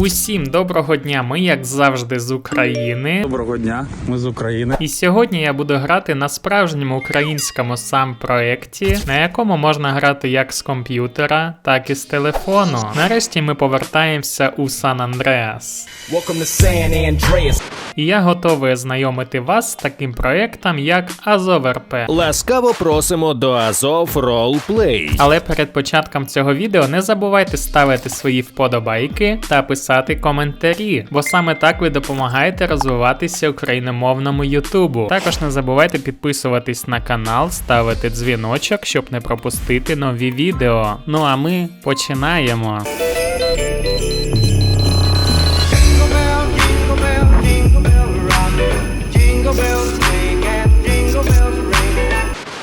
Усім доброго дня, ми як завжди з України. Доброго дня, ми з України. І сьогодні я буду грати на справжньому українському сам проєкті, на якому можна грати як з комп'ютера, так і з телефону. Нарешті ми повертаємося у Сан Андреас. Welcome to San Andreas. І я готовий знайомити вас з таким проєктом, як АзовРП. Ласкаво просимо до Азов Roleplay. Але перед початком цього відео не забувайте ставити свої вподобайки та писати коментарі, бо саме так ви допомагаєте розвиватися україномовному Ютубу. Також не забувайте підписуватись на канал, ставити дзвіночок, щоб не пропустити нові відео. Ну а ми починаємо.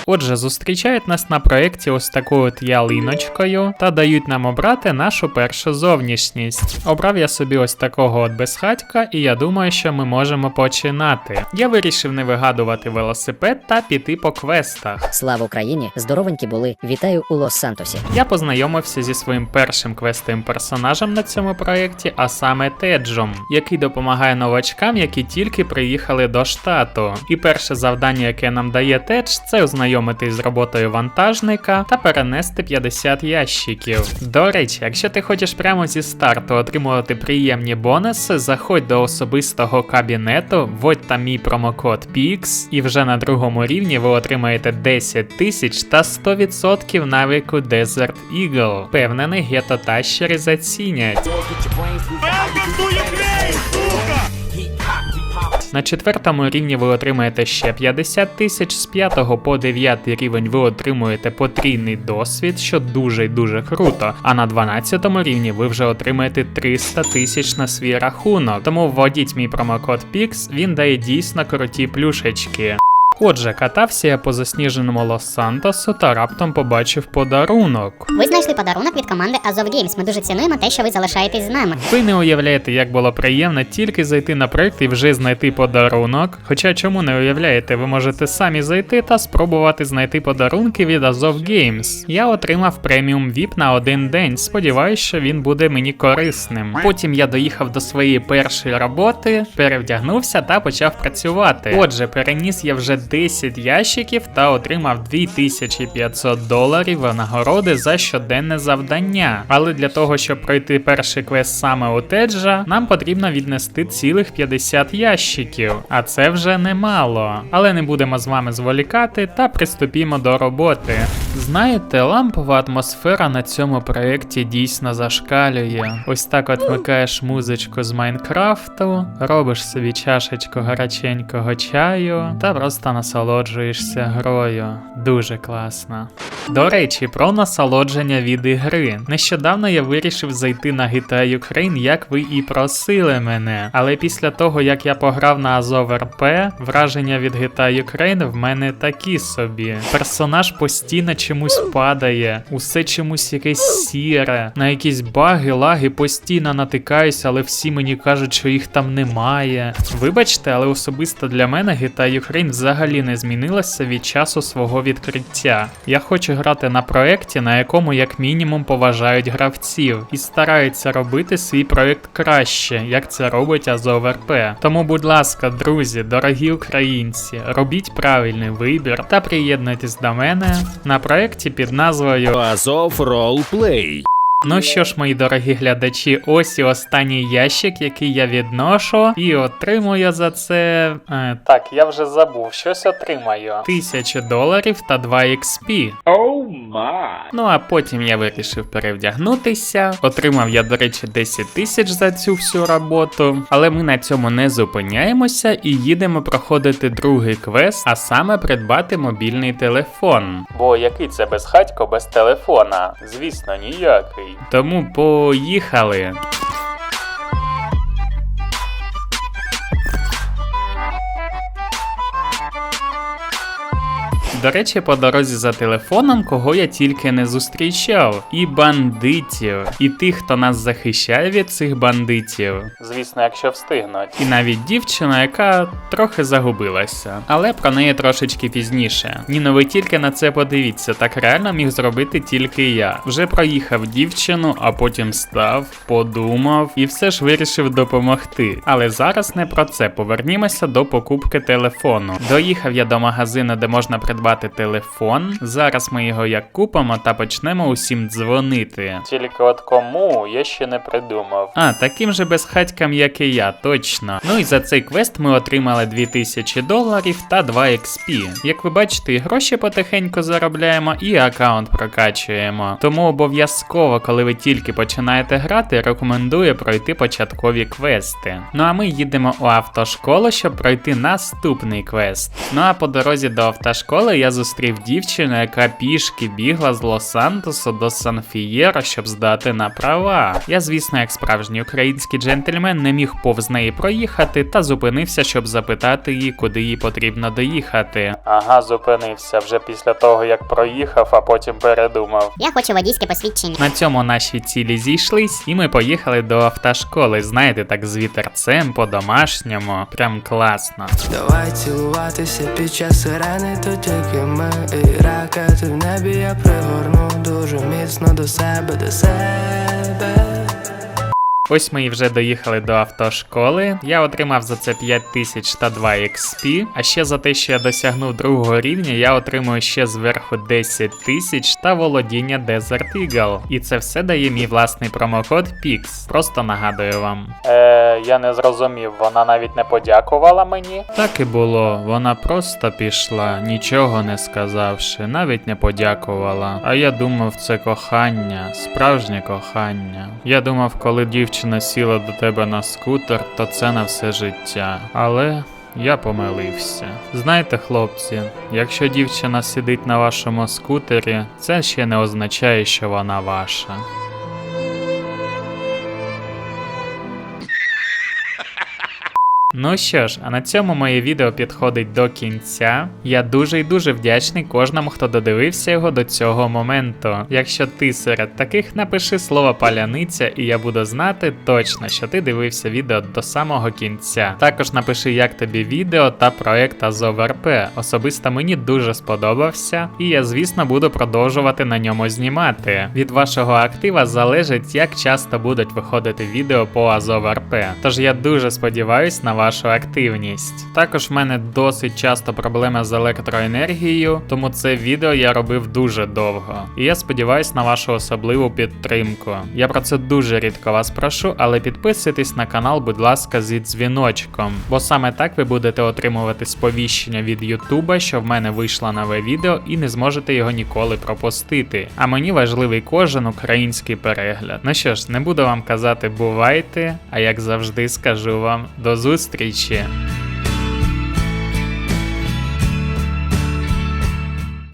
Отже, зустрічають нас на проєкті ось такою от ялиночкою та дають нам обрати нашу першу зовнішність. Обрав я собі ось такого от безхатька, і я думаю, що ми можемо починати. Я вирішив не вигадувати велосипед та піти по квестах. Слава Україні! Здоровенькі були. Вітаю у Лос-Сантосі. Я познайомився зі своїм першим квестовим персонажем на цьому проєкті, а саме Теджом, який допомагає новачкам, які тільки приїхали до штату. І перше завдання, яке нам дає Тедж, це ознайомитись з роботою вантажника та перенести 50 ящиків. До речі, якщо ти хочеш прямо зі старту отримувати приємні бонуси, заходь до особистого кабінету, вводь там мій промокод PIX, і вже на другому рівні ви отримаєте 10 тисяч та 100% навику Desert Eagle. Впевнений, гетотащери зацінять. На четвертому рівні ви отримаєте ще 50 тисяч, з 5 по 9 рівень ви отримуєте потрійний досвід, що дуже й дуже круто. А на 12 рівні ви вже отримаєте 300 тисяч на свій рахунок. Тому вводіть мій промокод PIX, він дає дійсно круті плюшечки. Отже, катався я по засніженому Лос-Сантосу та раптом побачив подарунок. Ви знайшли подарунок від команди Azov Games. Ми дуже цінуємо те, що ви залишаєтесь з нами. Ви не уявляєте, як було приємно тільки зайти на проект і вже знайти подарунок. Хоча чому не уявляєте, ви можете самі зайти та спробувати знайти подарунки від Azov Games. Я отримав преміум VIP на один день. Сподіваюсь, що він буде мені корисним. Потім я доїхав до своєї першої роботи, перевдягнувся та почав працювати. Отже, переніс я вже 10 ящиків та отримав 2500 доларів нагороди за щоденне завдання. Але для того, щоб пройти перший квест саме у Теджа, нам потрібно віднести цілих 50 ящиків, а це вже немало. Але не будемо з вами зволікати та приступімо до роботи. Знаєте, лампова атмосфера на цьому проєкті дійсно зашкалює. Ось так от вмикаєш музичку з Майнкрафту, робиш собі чашечку гаряченького чаю та просто насолоджуєшся грою. Дуже класно. До речі, про насолодження від ігри. Нещодавно я вирішив зайти на GTA Ukraine, як ви і просили мене. Але після того, як я пограв на Azov RP, враження від GTA Ukraine в мене такі собі. Персонаж постійно чомусь падає, усе чомусь якесь сіре, на якісь баги, лаги постійно натикаюсь, але всі мені кажуть, що їх там немає. Вибачте, але особисто для мене GTA Ukraine взагалі не змінилася від часу свого відкриття. Я хочу грати на проєкті, на якому як мінімум поважають гравців, і стараються робити свій проєкт краще, як це робить RP. Тому, будь ласка, друзі, дорогі українці, робіть правильний вибір та приєднуйтесь до мене на проєкті під назвою Азов Roleplay. Ну що ж, мої дорогі глядачі, ось і останній ящик, який я відношу, і отримую за це. Е, так, я вже забув, щось отримаю. Тисячу доларів та 2 XP. Ну а потім я вирішив перевдягнутися. Отримав я, до речі, 10 тисяч за цю всю роботу. Але ми на цьому не зупиняємося і їдемо проходити другий квест, а саме придбати мобільний телефон. Бо який це безхатько без телефона? Звісно, ніякий. Тому поїхали. До речі, по дорозі за телефоном, кого я тільки не зустрічав. І бандитів, і тих, хто нас захищає від цих бандитів. Звісно, якщо встигнуть. І навіть дівчина, яка трохи загубилася. Але про неї трошечки пізніше. Ні, ну ви тільки на це подивіться, так реально міг зробити тільки я. Вже проїхав дівчину, а потім став, подумав і все ж вирішив допомогти. Але зараз не про це. Повернімося до покупки телефону. Доїхав я до магазину, де можна придбати телефон. Зараз ми його як купимо та почнемо усім дзвонити. Тільки от кому я ще не придумав. А, таким же безхатькам, як і я, точно. Ну і за цей квест ми отримали 2000 доларів та 2 XP. Як ви бачите, і гроші потихеньку заробляємо, і аккаунт прокачуємо. Тому обов'язково, коли ви тільки починаєте грати, рекомендую пройти початкові квести. Ну а ми їдемо у автошколу, щоб пройти наступний квест. Ну а по дорозі до автошколи я зустрів дівчину, яка пішки бігла з Лос-Сантосу до Сан-Фієро, щоб здати на права. Я, звісно, як справжній український джентльмен, не міг повз неї проїхати та зупинився, щоб запитати її, куди їй потрібно доїхати. Ага, зупинився вже після того, як проїхав, а потім передумав. Я хочу водійське посвідчення. На цьому наші цілі зійшлись, і ми поїхали до автошколи. Знаєте, так з вітерцем по-домашньому. Прям класно. Давай цілуватися під час сирени, то тільки ми і ракети в небі я пригорну дуже міцно до себе, до себе. Ось ми і вже доїхали до автошколи. Я отримав за це 5 тисяч та 2 XP. А ще за те, що я досягнув другого рівня, я отримую ще зверху 10 тисяч та володіння Desert Eagle. І це все дає мій власний промокод PIX. Просто нагадую вам. Е, я не зрозумів, вона навіть не подякувала мені. Так і було. Вона просто пішла, нічого не сказавши, навіть не подякувала. А я думав, це кохання, справжнє кохання. Я думав, коли дівчина сіла до тебе на скутер, то це на все життя. Але. Я помилився. Знаєте, хлопці, якщо дівчина сидить на вашому скутері, це ще не означає, що вона ваша. Ну що ж, а на цьому моє відео підходить до кінця. Я дуже і дуже вдячний кожному, хто додивився його до цього моменту. Якщо ти серед таких, напиши слово паляниця, і я буду знати точно, що ти дивився відео до самого кінця. Також напиши, як тобі відео та проект Азов РП. Особисто мені дуже сподобався, і я, звісно, буду продовжувати на ньому знімати. Від вашого актива залежить, як часто будуть виходити відео по Азов РП. Тож я дуже сподіваюсь на вашу активність. Також в мене досить часто проблеми з електроенергією, тому це відео я робив дуже довго. І я сподіваюся на вашу особливу підтримку. Я про це дуже рідко вас прошу, але підписуйтесь на канал, будь ласка, зі дзвіночком, бо саме так ви будете отримувати сповіщення від Ютуба, що в мене вийшло нове відео, і не зможете його ніколи пропустити. А мені важливий кожен український перегляд. Ну що ж, не буду вам казати бувайте, а як завжди скажу вам до зустрічі. 给钱。